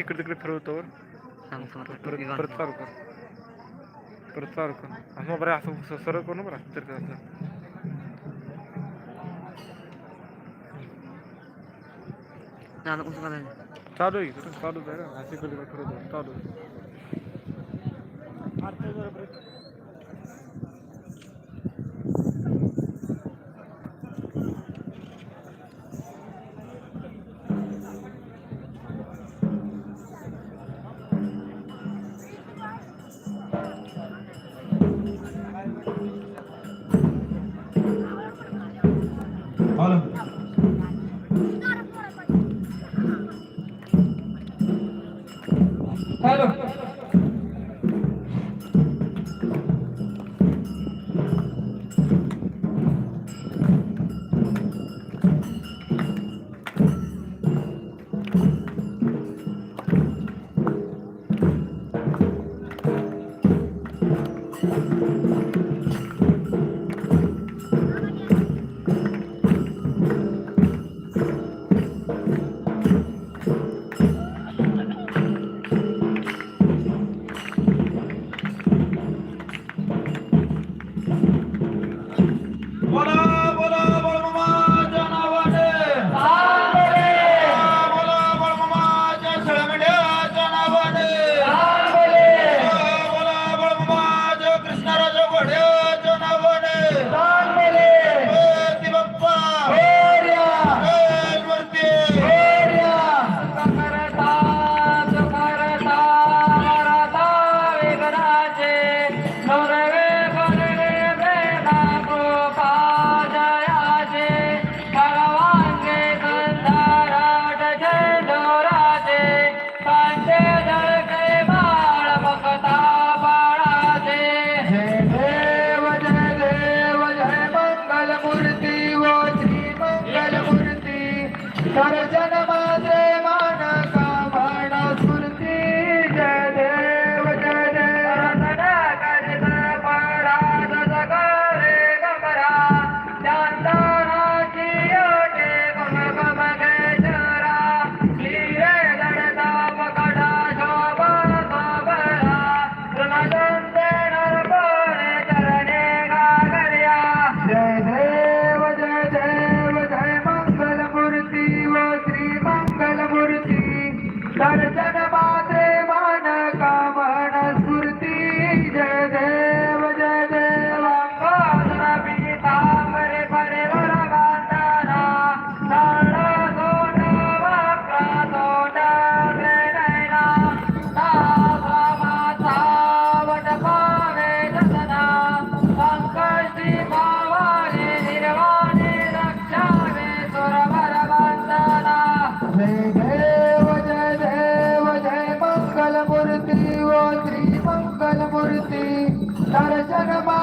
इकडे तिकडे चालू कर चालू कर. असं बरं असं सरळ कर ना बरं तर चालू आहे? चालू आहे ना. असं इकडे फिरवतो. चालू চলো பொறுத்தே தரசனமா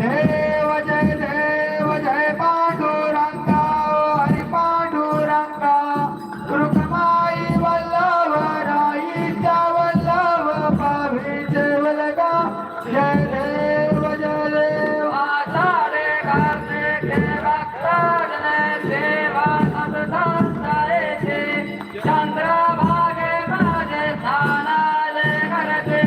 देव जय देव जय पांडुरंगा हरि पांडुरंगा. रुक्माई वल्लभ राईचा वल्लभ पावी जेवलगा जय देव जय देव. आधारे घरचे देवा करणे देवा सतताचे चंद्र भागे माझे स्थानाले घरचे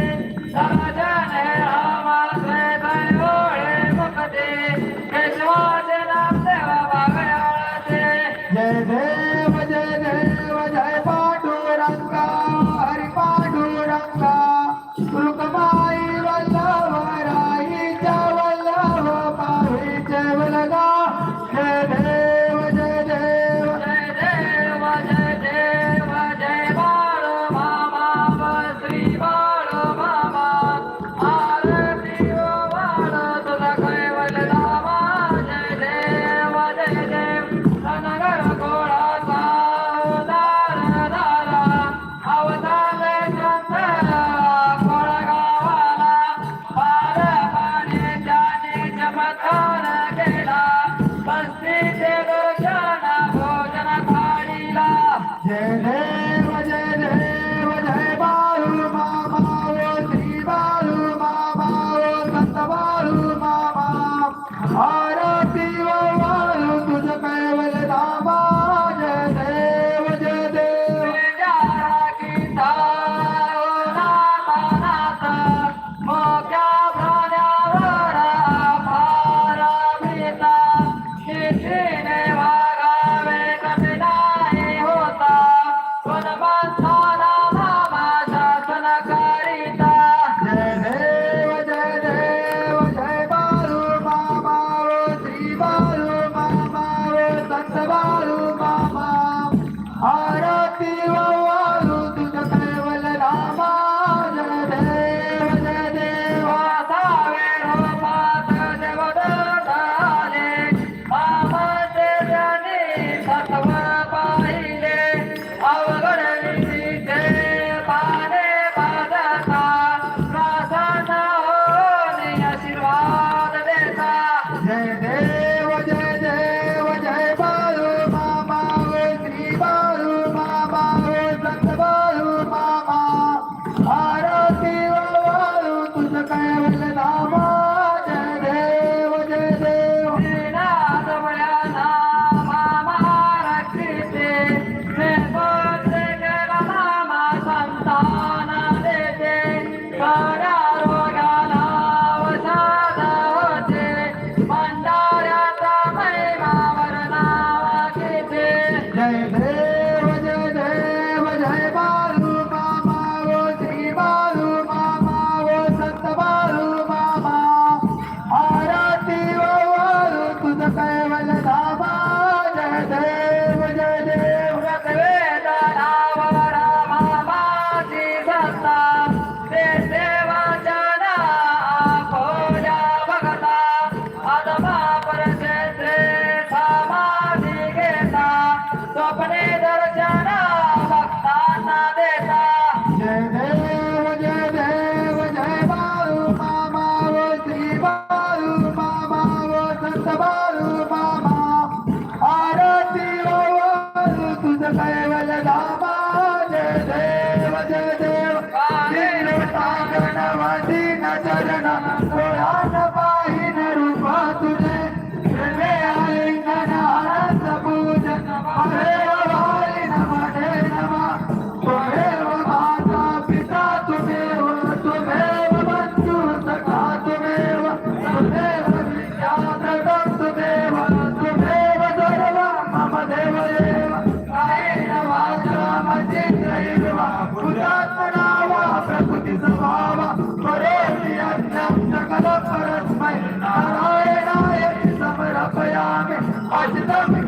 Acıdan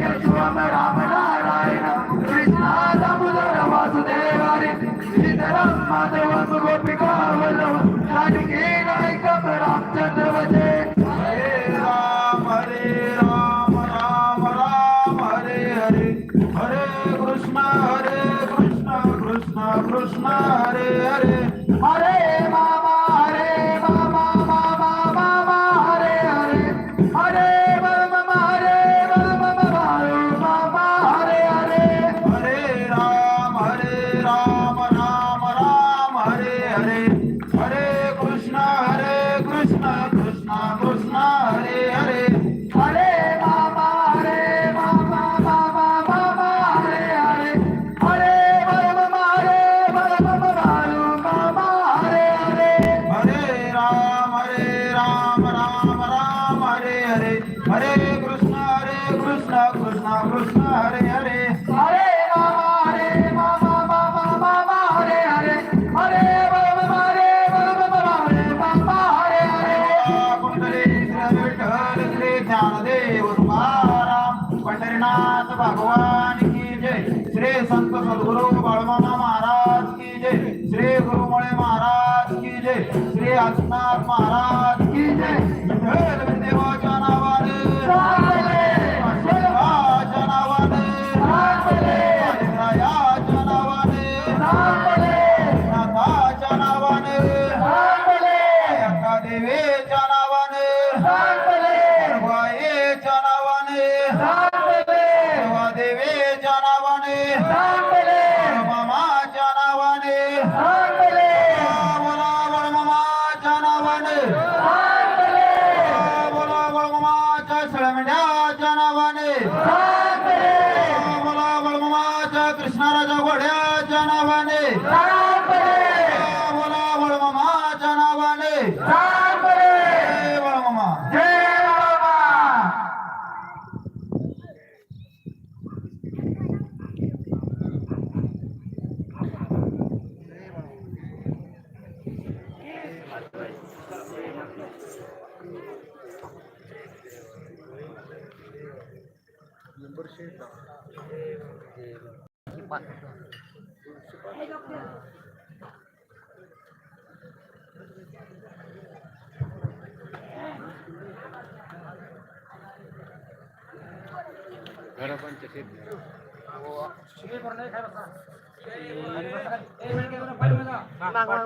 गुरुदेव तुकाराम पंढरीनाथ भगवान की जय. श्री संत सद्गुरु बाळमामा महाराज की जय. श्री गुरुमळे महाराज की जय. श्री आदिनाथ महाराज की जय. देवाच्या नावाने. Amen. कृष्णा राजा कृष्णराजा घोड्याच्या नावाने. করছে घर पंचायत वो सुबह करने खाए बस हां